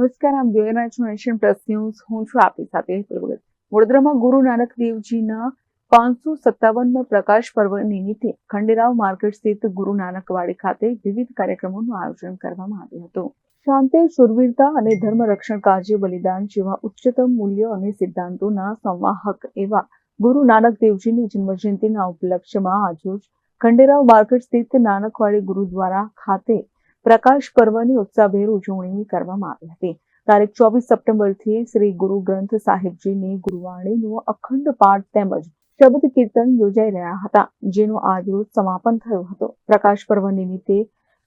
નમસ્કાર, આમ જોઈ રહ્યા નેશન પ્લસ ન્યૂઝ. હું છું આપની સાથે વડોદરામાં ગુરુ નાનક દેવજીના પાંચસો સત્તાવનમાં પ્રકાશ પર્વ નિમિત્તે ખંડેરાવ માર્કેટ સ્થિત ગુરુ નાનકવાડી ખાતે વિવિધ કાર્યક્રમોનું આયોજન કરવામાં આવ્યું હતું. શાંતિ, સુરવીરતા અને ધર્મ રક્ષણ કાર્ય બલિદાન જેવા ઉચ્ચતમ મૂલ્યો અને સિદ્ધાંતોના સંવાહક એવા ગુરુ નાનક દેવજીની જન્મજયંતિના ઉપલક્ષ્યમાં આજરોજ ખંડેરાવ માર્કેટ સ્થિત નાનકવાડી ગુરુદ્વારા ખાતે પ્રકાશ પર્વની ઉત્સાહભેર ઉજવણી કરવામાં આવી હતી. તારીખ ચોવીસ સપ્ટેમ્બરથી શ્રી ગુરુ ગ્રંથ સાહિબજીની ગુરુવાણીનો અખંડ પાઠ તેમજ શબ્દ કીર્તન યોજાઈ રહ્યા હતા, જેનું આજરોજ સમાપન થયું હતું. પ્રકાશ પર્વ નિમિત્તે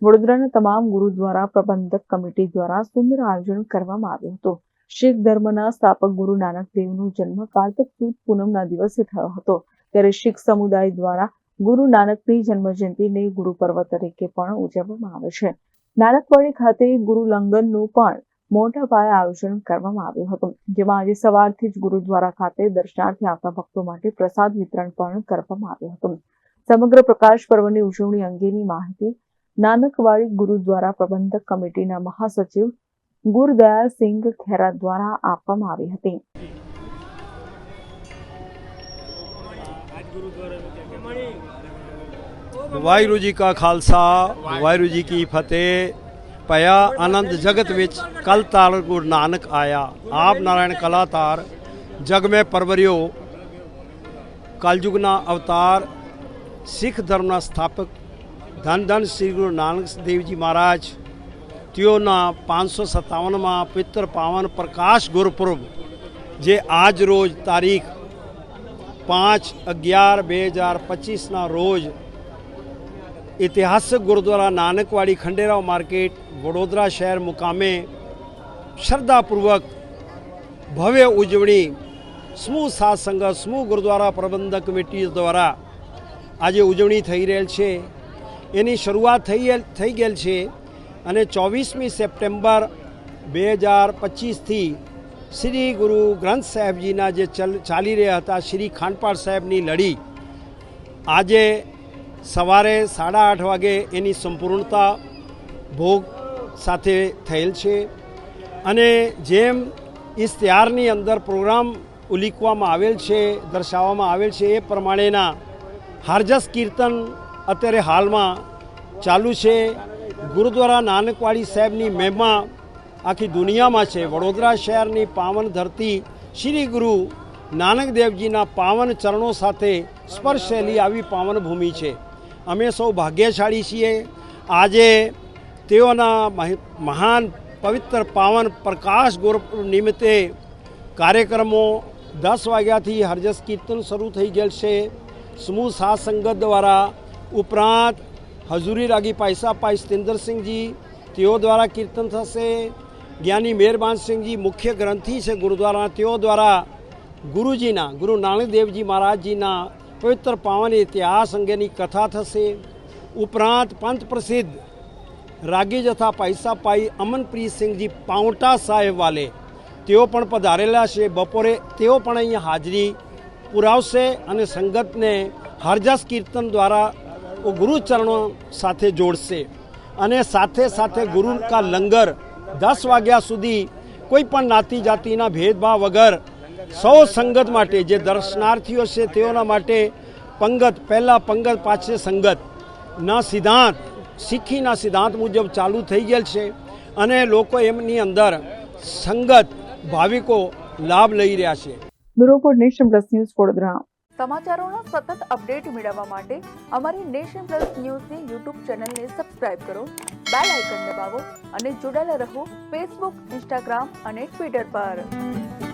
વડોદરાના તમામ ગુરુદ્વારા પ્રબંધક કમિટી દ્વારા સુંદર આયોજન કરવામાં આવ્યું હતું. શીખ ધર્મના સ્થાપક ગુરુ નાનક દેવનો જન્મ કાલતક સુદ પૂનમના દિવસે થયો હતો. ત્યારે શીખ સમુદાય દ્વારા ગુરુ નાનકની જન્મજયંતિને ગુરુ પર્વ તરીકે પણ ઉજવવામાં આવે છે. નાનકવાડી ખાતે ગુરુ લંગનનું પણ મોટા પાયે આયોજન કરવામાં આવ્યું હતું, જેમાં આજે સવારથી જ ગુરુદ્વારા ખાતે દર્શનાર્થી આવતા ભક્તો માટે પ્રસાદ વિતરણ પણ કરવામાં આવ્યું હતું. સમગ્ર પ્રકાશ પર્વની ઉજવણી અંગેની માહિતી નાનકવાડી ગુરુદ્વારા પ્રબંધક કમિટીના મહાસચિવ ગુરદયાલ સિંઘ ખેરા દ્વારા આપવામાં આવી હતી. ਵਾਹਿਗੁਰੂ ਜੀ ਕਾ ਖਾਲਸਾ ਵਾਹਿਗੁਰੂ ਜੀ ਕੀ ਫਤਿਹ ਭਇਆ ਆਨੰਦ ਜਗਤ ਵਿੱਚ ਕਲ ਤਾਰ ਗੁਰੂ ਨਾਨਕ ਆਇਆ ਆਪ ਨਾਰਾਇਣ ਕਲਾਤਾਰ ਜਗ ਮੈਂ ਪਰਵਰਿਓ ਕਲਯੁਗ ਨਾ ਅਵਤਾਰ ਸਿੱਖ ਧਰਮ ના સ્થાપક ધન ધન શ્રી ગુરુ નાનક દેવ જી મહારાજ તેઓના પાંચસો સત્તાવનમાં પિત્તર પાવન પ્રકાશ ગુરુપુરબ જે આજ રોજ તારીખ પાંચ અગિયાર બે હજાર પચીસના રોજ ઐતિહાસિક ગુરુદ્વારા નાનકવાડી ખંડેરાવ માર્કેટ, વડોદરા શહેર મુકામે શ્રદ્ધાપૂર્વક ભવ્ય ઉજવણી, સમૂહ સાત સંઘ સમૂહ ગુરુદ્વારા પ્રબંધક કમિટી દ્વારા આજે ઉજવણી થઈ રહેલ છે. એની શરૂઆત થઈ થઈ ગયેલ છે અને ચોવીસમી સપ્ટેમ્બર બે હજાર પચીસથી શ્રી ગુરુ ગ્રંથ સાહેબજીના જે ચાલી રહ્યા હતા, શ્રી ખાંડપાળ સાહેબની લડી. આજે સવારે સાડા આઠ વાગે એની સંપૂર્ણતા ભોગ સાથે થયેલ છે. અને જેમ ઇશ્તિહારની અંદર પ્રોગ્રામ ઉલીકવામાં આવેલ છે, દર્શાવવામાં આવેલ છે, એ પ્રમાણેના હારજસ કીર્તન અત્યારે હાલમાં ચાલુ છે. ગુરુદ્વારા નાનકવાડી સાહેબની મહેમા આખી દુનિયામાં છે. વડોદરા શહેરની પાવન ધરતી શ્રી ગુરુ નાનક દેવજીના પાવન ચરણો સાથે સ્પર્શેલી આવી પાવન ભૂમિ છે. અમે સૌ ભાગ્યશાળી છીએ. આજે તેઓના મહિ- મહાન પવિત્ર પાવન પ્રકાશ ગુરુ નિમિત્તે કાર્યક્રમો દસ વાગ્યાથી હરજસ કીર્તન શરૂ થઈ ગયેલ છે. સમૂહ સાત સંગત દ્વારા ઉપરાંત હજુરી રાગી પૈસા પાઈ સતેન્દ્રસિંહજી તેઓ દ્વારા કીર્તન થશે. જ્ઞાની મહેરબાનસિંહજી મુખ્ય ગ્રંથિ છે ગુરુદ્વારા તેઓ દ્વારા ગુરુજીના, ગુરુ નાનકદેવજી મહારાજજીના પવિત્ર પાવન ઇતિહાસ અંગેની કથા થશે. ઉપરાંત પંચ પ્રસિદ્ધ રાગી જથા પૈસા પાઈ અમનપ્રીતસિંહજી પાઉંટા સાહેબ વાલે, તેઓ પણ પધારેલા છે. બપોરે તેઓ પણ અહીંયા હાજરી પુરાવશે અને સંગતને હરજસ કીર્તન દ્વારા ગુરુચરણો સાથે જોડશે. અને સાથે સાથે ગુરુ કા લંગર દસ વાગ્યા સુધી કોઈ પણ નાતી જાતિના ભેદભાવ વગર સૌ સંગત માટે જે દર્શનાર્થીઓ છે તેઓના માટે પંગત પહેલાં પંગત પાછળ સંગત. ના સિદ્ધાંત શીખીના સિદ્ધાંત મુજબ ચાલુ થઈ ગયેલ છે અને લોકો એમની અંદર સંગત ભાવિકો લાભ લઈ રહ્યા છે. Bureau nation plus news Vadodara. સમાચારોના સતત અપડેટ મેળવવા માટે અમારી નેશન પ્લસ ન્યૂઝની યુટ્યુબ ચેનલને સબસ્ક્રાઇબ કરો બેલ આઇકન દબાવો અને જોડાયેલા રહો ફેસબુક ઇન્સ્ટાગ્રામ અને ટ્વિટર પર.